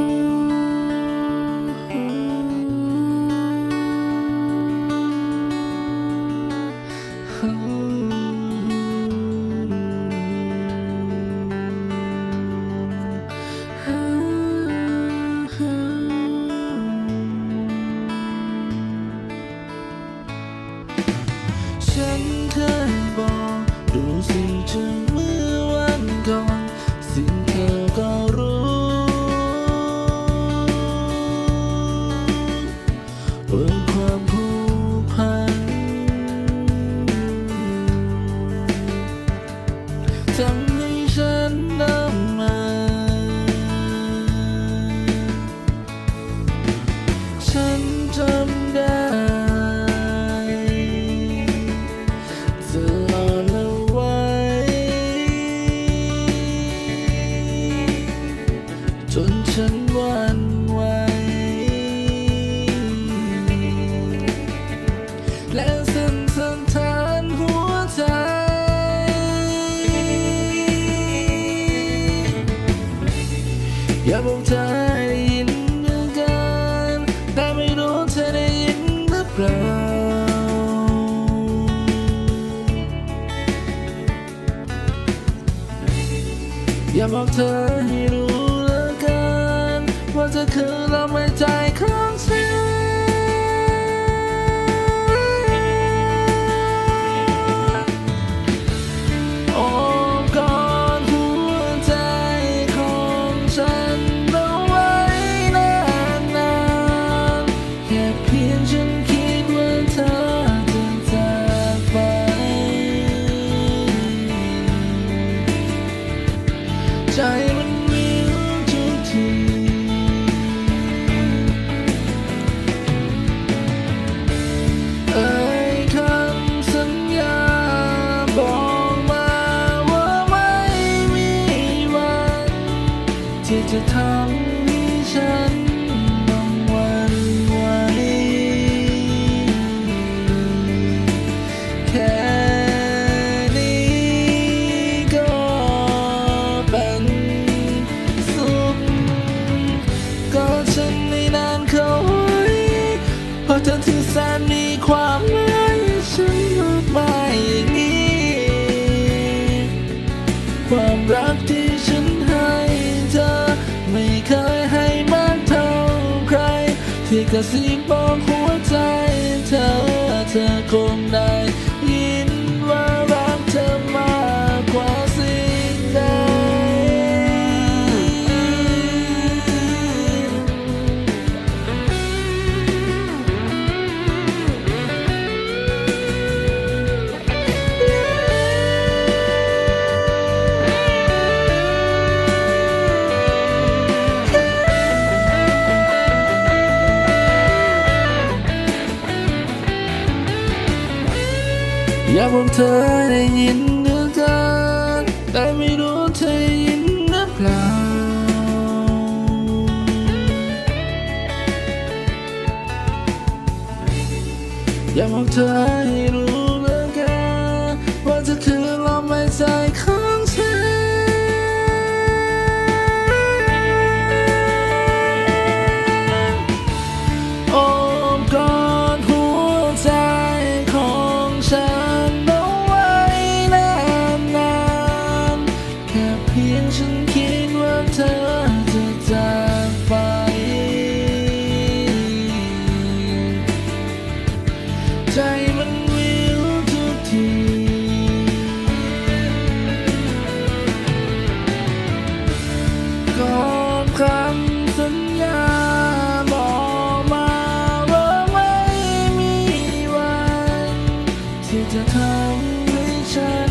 ฉั ว่าความผูกพันทำให้ฉันต้องมาฉันจำได้ตลอดเอาไว้จนฉันวัน อย่าบอกเธอได้ยินเหมือนกันแต่ไม่รู้เธอได้ยินหรือเปล่าอย่าบอกเธอให้รู้แล้วกันว่าเธอคือลมหายใจเขา ใจมันวิวทุกทีเอ่ยคำสัญญาบอกมาว่าไม่มีวัน ที่จะทำให้ฉัน ความรักที่ฉันให้เธอ ไม่เคยให้มากเท่าใคร ที่กระซิบบอกหัวใจเธอ อยากบอกเธอได้ยินเหลือเกินแต่ไม่รู้เธอได้ยินหรือเปล่า อยากบอกเธอให้รู้เหลือเกินว่าเธอคือลมหายใจ ใจมันวิวทุกที ก่อนคำสัญญาบอกมาว่าไม่มีวัน ที่จะทำให้ฉัน